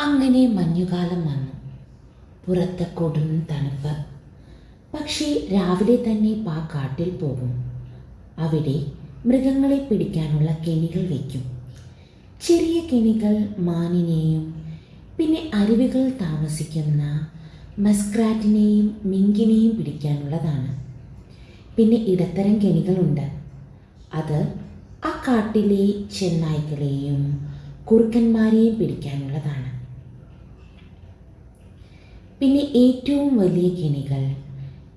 അങ്ങനെ മഞ്ഞുകാലം വന്നു. പുറത്ത് കൊടും തണുപ്പ്. പക്ഷേ രാവിലെ തന്നെ പാ കാട്ടിൽ പോകും. അവിടെ മൃഗങ്ങളെ പിടിക്കാനുള്ള കെണികൾ വയ്ക്കും. ചെറിയ കെണികൾ മാനിനെയും പിന്നെ അരുവികൾ താമസിക്കുന്ന മസ്ക്രാറ്റിനെയും മിങ്കിനെയും പിടിക്കാനുള്ളതാണ്. പിന്നെ ഇടത്തരം കെണികളുണ്ട് അത് ആ കാട്ടിലെ ചെന്നായ്ക്കളെയും കുറുക്കന്മാരെയും പിടിക്കാനുള്ളതാണ്. പിന്നെ ഏറ്റവും വലിയ കെണികൾ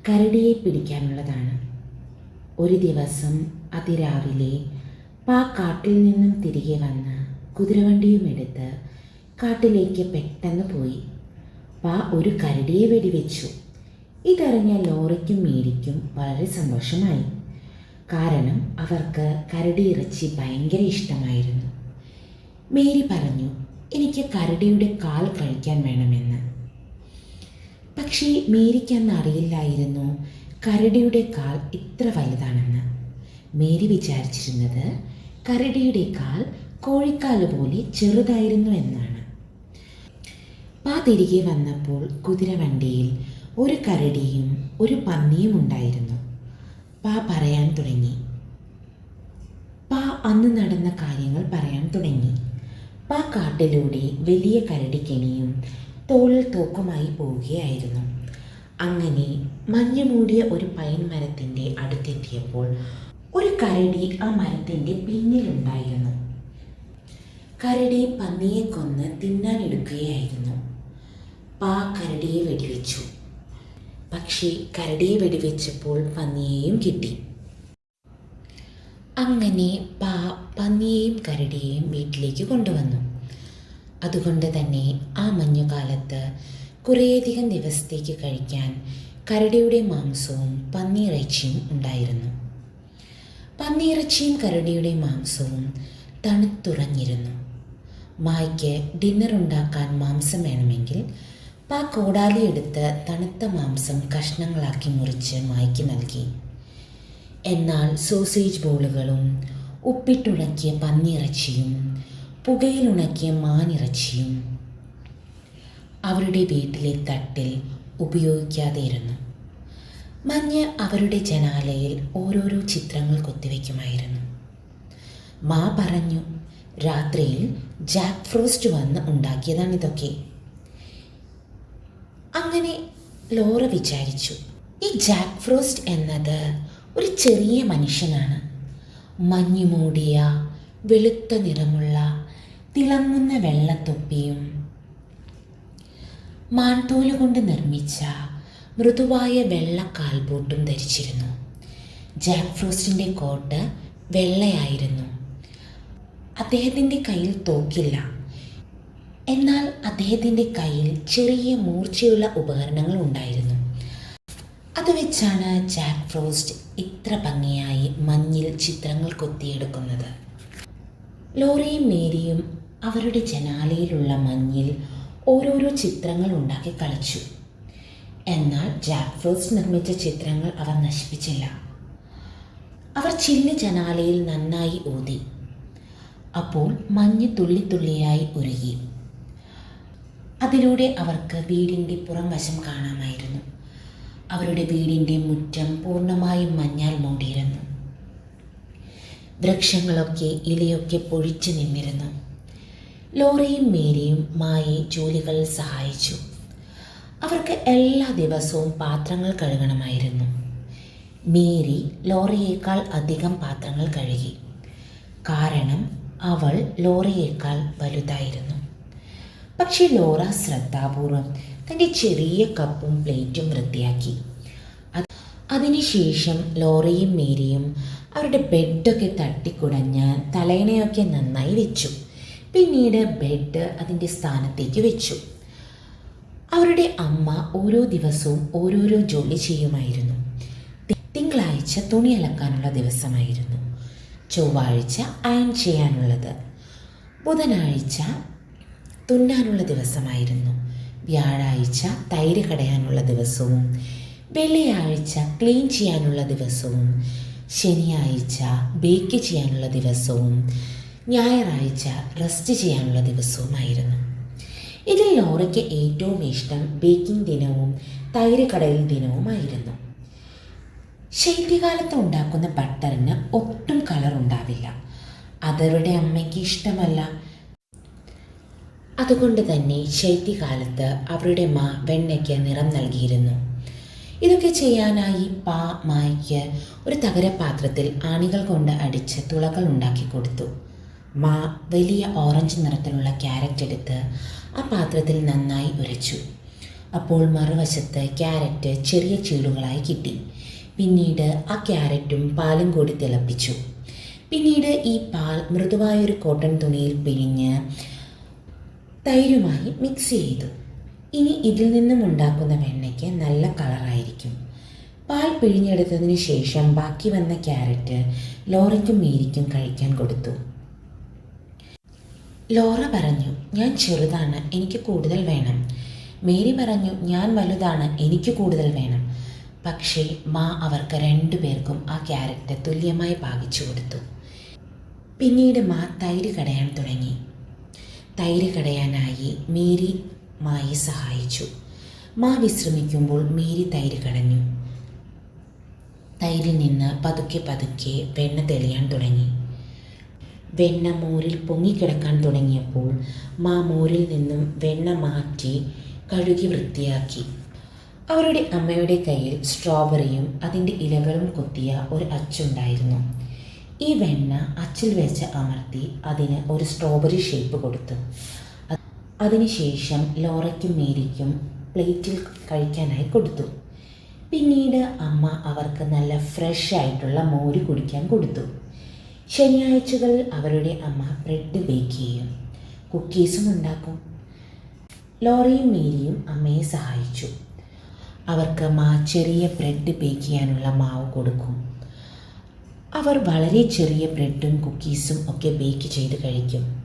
കരടിയെ പിടിക്കാനുള്ളതാണ്. ഒരു ദിവസം അതിരാവിലെ പാ കാട്ടിൽ നിന്നും തിരികെ വന്ന് കുതിരവണ്ടിയും എടുത്ത് കാട്ടിലേക്ക് പെട്ടെന്ന് പോയി. പാ ഒരു കരടിയെ വെടിവെച്ചു. ഇതറിഞ്ഞ ലോറിക്കും മേരിക്കും വളരെ സന്തോഷമായി. കാരണം അവർക്ക് കരടി ഇറച്ചി ഭയങ്കര ഇഷ്ടമായിരുന്നു. മേരി പറഞ്ഞു എനിക്ക് കരടിയുടെ കാൽ കഴിക്കാൻ വേണമെന്ന്. പക്ഷേ മേരിക്ക് അന്ന് അറിയില്ലായിരുന്നു കരടിയുടെ കാൽ ഇത്ര വലുതാണെന്ന്. മേരി വിചാരിച്ചിരുന്നത് കരടിയുടെ കാൽ കോഴിക്കാൽ പോലെ ചെറുതായിരുന്നു എന്നാണ്. പാ തിരികെ വന്നപ്പോൾ കുതിരവണ്ടിയിൽ ഒരു കരടിയും ഒരു പന്നിയും ഉണ്ടായിരുന്നു. പാ പറയാൻ തുടങ്ങി. പാ അന്ന് നടന്ന കാര്യങ്ങൾ പറയാൻ തുടങ്ങി. പാ കാട്ടിലൂടെ വലിയ കരടിക്കെണിയും തോളിൽ തൂക്കമായി പോവുകയായിരുന്നു. അങ്ങനെ മഞ്ഞു മൂടിയ ഒരു പൈൻ മരത്തിന്റെ അടുത്തെത്തിയപ്പോൾ ഒരു കരടി ആ മരത്തിന്റെ പിന്നിലുണ്ടായിരുന്നു. കരടി പന്നിയെ കൊന്ന് തിന്നാൻ എടുക്കുകയായിരുന്നു. പാ കരടിയെ വെടിവെച്ചു. പക്ഷേ കരടിയെ വെടിവെച്ചപ്പോൾ പന്നിയെയും കിട്ടി. അങ്ങനെ പാ പന്നിയെയും കരടിയെയും വീട്ടിലേക്ക് കൊണ്ടുവന്നു. അതുകൊണ്ട് തന്നെ ആ മഞ്ഞുകാലത്ത് കുറേയധികം ദിവസത്തേക്ക് കഴിക്കാൻ കരടിയുടെ മാംസവും പന്നിയിറച്ചിയും ഉണ്ടായിരുന്നു. പന്നിയിറച്ചിയും കരടിയുടെ മാംസവും തണുത്തുറഞ്ഞിരുന്നു. മായ്ക്ക് ഡിന്നർ ഉണ്ടാക്കാൻ മാംസം വേണമെങ്കിൽ പാ കോടാലിയെടുത്ത് തണുത്ത മാംസം കഷ്ണങ്ങളാക്കി മുറിച്ച് മായ്ക്ക് നൽകി. എന്നാൽ സോസേജ് ബോളുകളും ഉപ്പിട്ടുണക്കിയ പന്നിയിറച്ചിയും പുകയിലുണക്കിയ മാനിറച്ചിയും അവരുടെ വീട്ടിലെ തട്ടിൽ ഉപയോഗിക്കാതെയിരുന്നു. മഞ്ഞ് അവരുടെ ജനാലയിൽ ഓരോരോ ചിത്രങ്ങൾ കൊത്തിവെക്കുമായിരുന്നു. മാ പറഞ്ഞു രാത്രിയിൽ ജാക്ക് ഫ്രോസ്റ്റ് വന്ന് ഉണ്ടാക്കിയതാണിതൊക്കെ അങ്ങനെ ലോറ വിചാരിച്ചു ഈ ജാക്ക് ഫ്രോസ്റ്റ് എന്നത് ഒരു ചെറിയ മനുഷ്യനാണ്. മഞ്ഞുമൂടിയ വെളുത്ത നിറമുള്ള തിളങ്ങുന്ന വെള്ളത്തൊപ്പിയും മാൻതോൽ കൊണ്ട് നിർമ്മിച്ച മൃദുവായ വെള്ള കാൽബോട്ടും ധരിച്ചിരുന്നു. ജാക്ക് ഫ്രോസ്റ്റിന്റെ കോട്ട് വെള്ളയായിരുന്നു. അദ്ദേഹത്തിന്റെ കയ്യിൽ തോക്കില്ല. എന്നാൽ അദ്ദേഹത്തിന്റെ കയ്യിൽ ചെറിയ മൂർച്ചയുള്ള ഉപകരണങ്ങൾ ഉണ്ടായിരുന്നു. അത് വെച്ചാണ് ജാക്ക് ഫ്രോസ്റ്റ് ഇത്ര ഭംഗിയായി മഞ്ഞിൽ ചിത്രങ്ങൾ കൊത്തിയെടുക്കുന്നത്. ലോറിയും മേരിയും അവരുടെ ജനാലയിലുള്ള മഞ്ഞിൽ ഓരോരോ ചിത്രങ്ങൾ ഉണ്ടാക്കി കളിച്ചു. എന്നാൽ ജാക്ക് നിർമ്മിച്ച ചിത്രങ്ങൾ അവർ നശിപ്പിച്ചില്ല. അവർ ചില്ല് ജനാലയിൽ നന്നായി ഊതി. അപ്പോൾ മഞ്ഞ് തുള്ളിത്തുള്ളിയായി ഉരുകി. അതിലൂടെ അവർക്ക് വീടിന്റെ പുറം വശം കാണാമായിരുന്നു. അവരുടെ വീടിന്റെ മുറ്റം പൂർണമായും മഞ്ഞാൽ മൂടിയിരുന്നു. വൃക്ഷങ്ങളൊക്കെ ഇലയൊക്കെ പൊഴിച്ചു നിന്നിരുന്നു. ലോറയും മേരിയും മായി ജോലികൾ സഹായിച്ചു. അവർക്ക് എല്ലാ ദിവസവും പാത്രങ്ങൾ കഴുകണമായിരുന്നു. മേരി ലോറിയേക്കാൾ അധികം പാത്രങ്ങൾ കഴുകി. കാരണം അവൾ ലോറിയേക്കാൾ വലുതായിരുന്നു. പക്ഷേ ലോറ ശ്രദ്ധാപൂർവം തന്റെ ചെറിയ കപ്പും പ്ലേറ്റും വൃത്തിയാക്കി. അത് അതിനുശേഷം ലോറയും മേരിയും അവരുടെ ബെഡൊക്കെ തട്ടിക്കുടഞ്ഞ് തലയിണയൊക്കെ നന്നായി വെച്ചു. പിന്നീട് ബെഡ് അതിന്റെ സ്ഥാനത്തേക്ക് വെച്ചു. അവരുടെ അമ്മ ഓരോ ദിവസവും ഓരോരോ ജോലി ചെയ്യുമായിരുന്നു. തിങ്കളാഴ്ച തുണി അലക്കാനുള്ള ദിവസമായിരുന്നു. ചൊവ്വാഴ്ച അയൺ ചെയ്യാനുള്ളത്. ബുധനാഴ്ച തുന്നാനുള്ള ദിവസമായിരുന്നു. വ്യാഴാഴ്ച തൈര് കടയാനുള്ള ദിവസവും വെള്ളിയാഴ്ച ക്ലീൻ ചെയ്യാനുള്ള ദിവസവും ശനിയാഴ്ച ബേക്ക് ചെയ്യാനുള്ള ദിവസവും ഞായറാഴ്ച റെസ്റ്റ് ചെയ്യാനുള്ള ദിവസവുമായിരുന്നു. ഇതിൽ ലോറയ്ക്ക് ഏറ്റവും ഇഷ്ടം ബേക്കിംഗ് ദിനവും തൈര് കടയിൽ ദിനവുമായിരുന്നു. ശൈത്യകാലത്ത് ഉണ്ടാക്കുന്ന ബട്ടറിന് ഒട്ടും കളർ ഉണ്ടാവില്ല. അതവരുടെ അമ്മയ്ക്ക് ഇഷ്ടമല്ല. അതുകൊണ്ട് തന്നെ ശൈത്യകാലത്ത് അവരുടെ മാ വെണ്ണയ്ക്ക് നിറം നൽകിയിരുന്നു. ഇതൊക്കെ ചെയ്യാനായി പാ മായ്ക്ക് ഒരു തകരപാത്രത്തിൽ ആണികൾ കൊണ്ട് അടിച്ച് തുളകൾ ഉണ്ടാക്കി കൊടുത്തു. മാ വലിയ ഓറഞ്ച് നിറത്തിലുള്ള ക്യാരറ്റ് എടുത്ത് ആ പാത്രത്തിൽ നന്നായി ഉരച്ചു. അപ്പോൾ മറുവശത്ത് ക്യാരറ്റ് ചെറിയ ചീടുകളായി കിട്ടി. പിന്നീട് ആ ക്യാരറ്റും പാലും കൂടി തിളപ്പിച്ചു. പിന്നീട് ഈ പാൽ മൃദുവായൊരു കോട്ടൺ തുണിയിൽ പിഴിഞ്ഞ് തൈരുമായി മിക്സ് ചെയ്തു. ഇനി ഇതിൽ നിന്നും ഉണ്ടാക്കുന്ന വെണ്ണയ്ക്ക് നല്ല കളറായിരിക്കും പാൽ പിഴിഞ്ഞെടുത്തതിന് ശേഷം ബാക്കി വന്ന ക്യാരറ്റ് ലോറിക്കും മീരിക്കും കഴിക്കാൻ കൊടുത്തു. ലോറ പറഞ്ഞു ഞാൻ ചെറുതാണ് എനിക്ക് കൂടുതൽ വേണം. മേരി പറഞ്ഞു ഞാൻ വലുതാണ് എനിക്ക് കൂടുതൽ വേണം. പക്ഷേ മാ അവർക്ക് രണ്ടുപേർക്കും ആ ക്യാരറ്റ് തുല്യമായി പാകിച്ചു കൊടുത്തു. പിന്നീട് മാ തൈര് കടയാൻ തുടങ്ങി. തൈര് കടയാനായി മേരി മായി സഹായിച്ചു. മാ വിശ്രമിക്കുമ്പോൾ മേരി തൈര് കടഞ്ഞു. തൈരിൽ നിന്ന് പതുക്കെ പതുക്കെ വെണ്ണ തെളിയാൻ തുടങ്ങി. വെണ്ണ മോരിൽ പൊങ്ങിക്കിടക്കാൻ തുടങ്ങിയപ്പോൾ മാ മോരിൽ നിന്നും വെണ്ണ മാറ്റി കഴുകി വൃത്തിയാക്കി. അവരുടെ അമ്മയുടെ കയ്യിൽ സ്ട്രോബെറിയും അതിന്റെ ഇലകളും കൊത്തിയ ഒരു അച്ചുണ്ടായിരുന്നു. ഈ വെണ്ണ അച്ചിൽ വെച്ച് അമർത്തി അതിന് ഒരു സ്ട്രോബെറി ഷേപ്പ് കൊടുത്തു. അതിനുശേഷം ലോറയ്ക്കും മേരിക്കും പ്ലേറ്റിൽ കഴിക്കാനായി കൊടുത്തു. പിന്നീട് അമ്മ അവർക്ക് നല്ല ഫ്രഷ് ആയിട്ടുള്ള മോര് കുടിക്കാൻ കൊടുത്തു. ശനിയാഴ്ചകളിൽ അവരുടെ അമ്മ ബ്രെഡ് ബേക്ക് ചെയ്യും കുക്കീസും ഉണ്ടാക്കും. ലോറിയും മേരിയും അമ്മയെ സഹായിച്ചു. അവർക്ക് മാ ചെറിയ ബ്രെഡ് ബേക്ക് ചെയ്യാനുള്ള മാവ് കൊടുക്കും. അവർ വളരെ ചെറിയ ബ്രെഡും കുക്കീസും ഒക്കെ ബേക്ക് ചെയ്ത് കഴിക്കും.